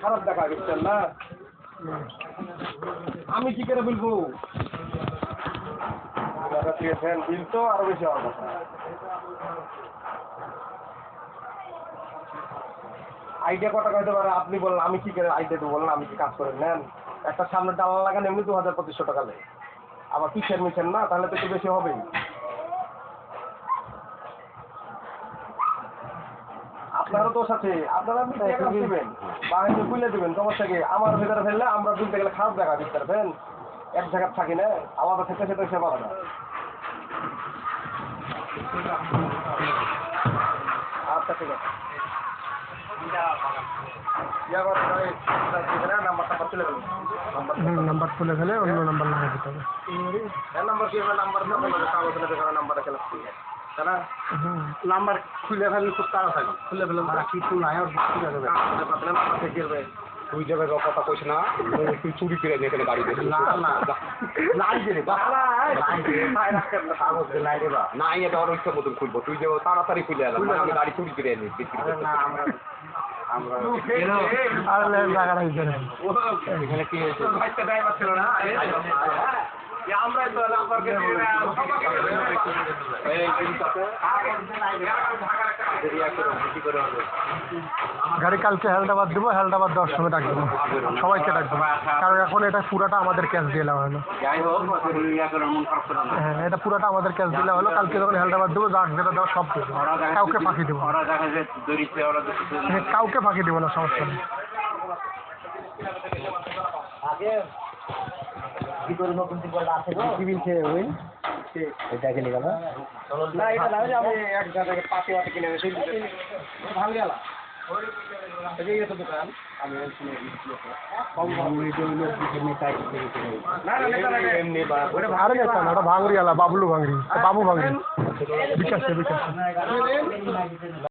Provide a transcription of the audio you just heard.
খারাপ দেখা গেছেন না আমি কি করে বলব? বিল তো আরও বেশি হওয়ার কথা। আইডিয়া কটা হতে পারে? আপনি বললেন আমি কি করে আইডিয়া দেবো? বলেন, আমি কি কাজ করে? নেন। একটা সামনে ডালা লাগান এমনি দু হাজার পঁচিশশো টাকা নেই আবার কিসের মিছেন না? তাহলে তো একটু বেশি হবেই। আপনারও দোষ আছে। আপনারা আপনি টাকা দিবেন বাহিনী খুলে দিবেন সমস্যা কি আমার ভেতরে ফেললে আমরা দুলতে গেলে খারাপ দেখা দিতে পারবেন এক জায়গায় থাকি না আমাদের থেকে সেটা সেবা না আচ্ছা ঠিক আছে। নাম্বার তুলে নাম্বার নাম্বার ফেলে অন্য নাম্বার লাগাই দিতে হবে। হ্যাঁ নাম্বার কি নাম্বার না কাগজ নাম্বারটা খেলা না নাম্বার খুলে ফেললে খুব তাড়াতাড়ি। খুলে ফেললাম কিছু নাই আর থেকে দেবে তুই যাবে কথা কইস না তুই চুরি করে নিয়ে এখানে গাড়ি দেখে না না। লাই দে রে বাবা লাই দে তাই রাখতে না কাগজ দে লাই রে বা। না এটা ওর ইচ্ছা মতন খুলবো। তুই যে তাড়াতাড়ি খুলে এলাম আমি গাড়ি চুরি করে নিয়ে না আমরা আমরা আর জায়গা রাখবে না এখানে কি হয়েছে? ভাইটা ড্রাইভার ছিল না গাড়ি কালকে হেলদাবাদ দেবো হেলদাবাদ দেওয়ার সময় ডাক দেবো। সবাইকে ডাক দেবো কারণ এখন এটা পুরাটা আমাদের ক্যাশ দিয়ে দেওয়া হলো। হ্যাঁ এটা পুরাটা আমাদের ক্যাশ দিলে হলো। কালকে যখন হেলদাবাদ দেবো যাক যেটা দেওয়া সব দেবো। কাউকে ফাঁকি দেবো হ্যাঁ, কাউকে ফাঁকি দেবো না সমস্যা নেই। না এটা না যে আমি এক জায়গায় পাতি পাতি কিনে গেল। আমি শুনে না না নেতা লাগে এমনি বা ওরে আরে নেতা না ওটা ভাঙড়ি আলা বাবলু ভাঙড়ি বাবু ভাঙড়ি বিকাশে বিকাশে